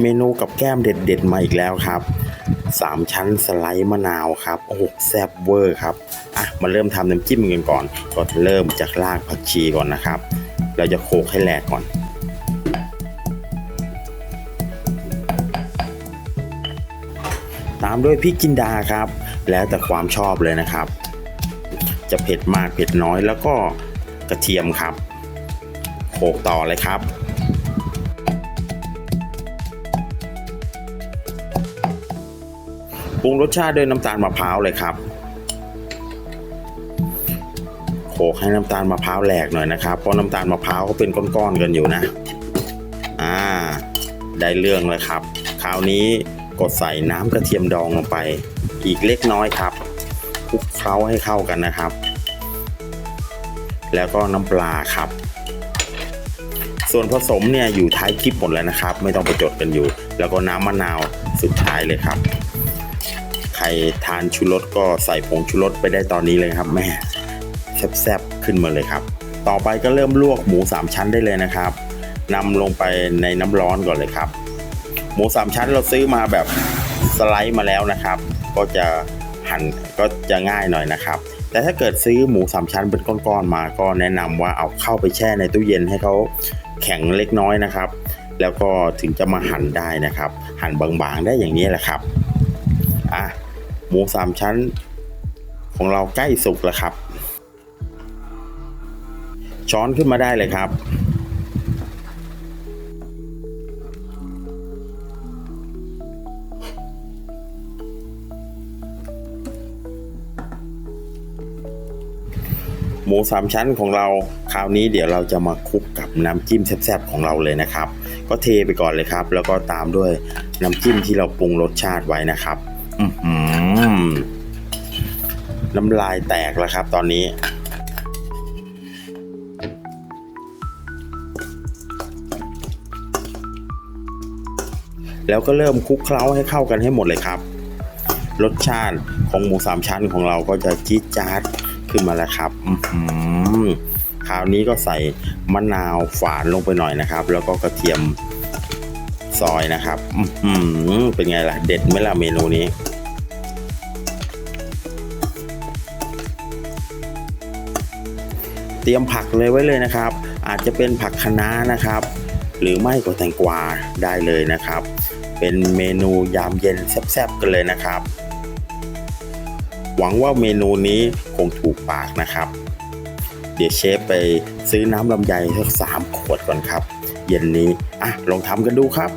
เมนูกับแก้มเด็ดๆมาอีกแล้วครับสามชั้นสไลด์มะนาวครับโอ้โหแซ่บเวอร์ครับอะมาเริ่มทำน้ำจิ้มกันก่อน ก็เริ่มจากรากผักชีก่อนนะครับ เราจะโขกให้แหลกก่อนตามด้วยพริกจินดาครับ แล้วแต่ความชอบเลยนะครับ จะเผ็ดมากเผ็ดน้อยแล้วก็กระเทียมครับโขกต่อเลยครับ ปรุงรสชาติด้วยน้ำตาลมะพร้าวเลยครับโขลกให้น้ำตาลมะพร้าวแหลกหน่อยนะครับ เพราะน้ำตาลมะพร้าวเขาเป็นก้อนๆกันอยู่นะ อ่า ได้เรื่องเลยครับ คราวนี้กดใส่น้ำกระเทียมดองลงไป อีกเล็กน้อยครับคลุกเคล้าให้เข้ากันนะครับ แล้วก็น้ำปลาครับ ส่วนผสมเนี่ยอยู่ท้ายคลิปหมดแล้วนะครับ ไม่ต้องไปจดกันอยู่ แล้วก็น้ำมะนาวสุดท้ายเลยครับ รทานชูรสก็ใส่ผงชูรสไปได้ตอนนี้เลยครับแม่แซ่บๆขึ้นมาเลยครับ ต่อไปก็เริ่มลวกหมูสามชั้นได้เลยนะครับนำลงไปในน้ำร้อนก่อนเลยครับ หมูสามชั้นเราซื้อมาแบบสไลด์มาแล้วนะครับ ก็จะหั่นก็จะง่ายหน่อยนะครับ แต่ถ้าเกิดซื้อหมูสามชั้นเป็นก้อนๆมาก็แนะนำว่าเอาเข้าไปแช่ในตู้เย็นให้เขาแข็งเล็กน้อยนะครับ แล้วก็ถึงจะมาหั่นได้นะครับ หั่นบางๆได้อย่างนี้แหละครับอะ หมูสามชั้น ของเราใกล้สุกแล้วครับ ช้อนขึ้นมาได้เลยครับ หมูสามชั้นของเราคราวนี้เดี๋ยวเราจะมาคลุกกับน้ำจิ้มแซ่บๆของเราเลยนะครับ ก็เทไปก่อนเลยครับ แล้วก็ตามด้วยน้ำจิ้มที่เราปรุงรสชาติไว้นะครับ อือหือ น้ำลายแตกแล้วครับตอนนี้ แล้วก็เริ่มคลุกเคล้าให้เข้ากันให้หมดเลยครับ รสชาติของหมูสามชั้นของเราก็จะจี๊ดจ๊าดขึ้นมาแล้วครับอื้อหือคราวนี้ก็ใส่มะนาวฝานลงไปหน่อยนะครับ แล้วก็กระเทียมซอยนะครับอื้อหือเป็นไงล่ะ เด็ดไหมล่ะเมนูนี้ เตรียมผักเลยไว้เลยนะครับ อาจจะเป็นผักคะน้านะครับ หรือไม่ก็แตงกวาได้เลยนะครับ เป็นเมนูยามเย็นแซ่บๆกันเลยนะครับ หวังว่าเมนูนี้คงถูกปากนะครับ เดี๋ยวเชฟไปซื้อน้ำลำไยสักสามขวดก่อนครับ เย็นนี้อะลองทำกันดูครับ